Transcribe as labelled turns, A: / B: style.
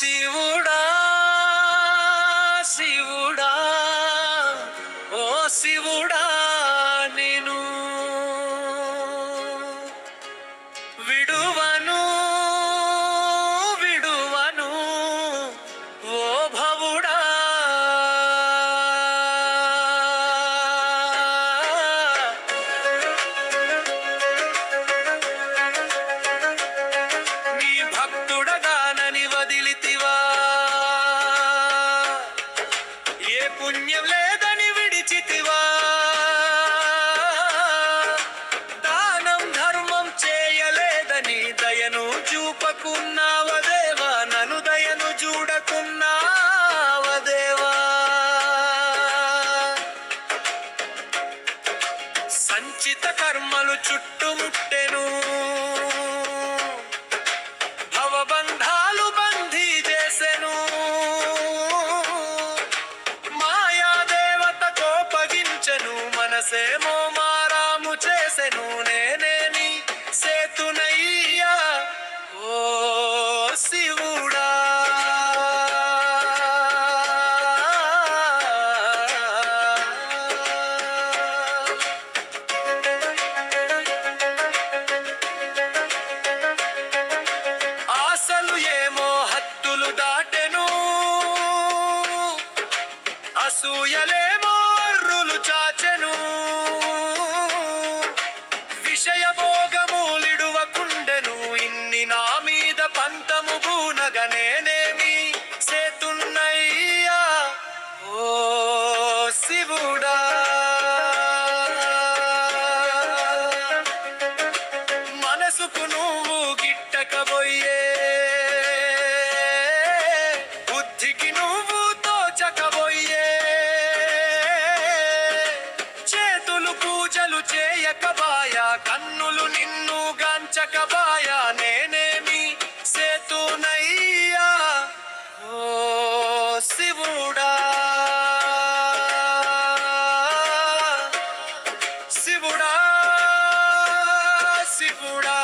A: శివుడా శివుడా ఓ శివుడా. పుణ్యం లేదని విడిచితివా. దానం ధర్మం చేయలేదని దయను చూపకున్నావదేవా నను దయను చూడకున్నావదేవా సంచిత కర్మలు చుట్టుముట్టెను. మనసేమో మారాము చేసెను నేనేని సేతునయ్యా ఓ శివుడా. ఆశలు ఏమో హత్తులు దాటెను అసూయలేమో చాచెను. విషయ భోగములిడువకుండెను ఇన్ని నా మీద పంతము బూనగ నేనేమి సేతున్నయ్యా? ఓ శివుడా. మనసుకు నువ్వు గిట్టకబోయే చేయకబాయా కన్నులు నిన్ను గాంచకబాయా నేనేమి సేతునయ్యా? ఓ శివుడా. శివుడా శివుడా.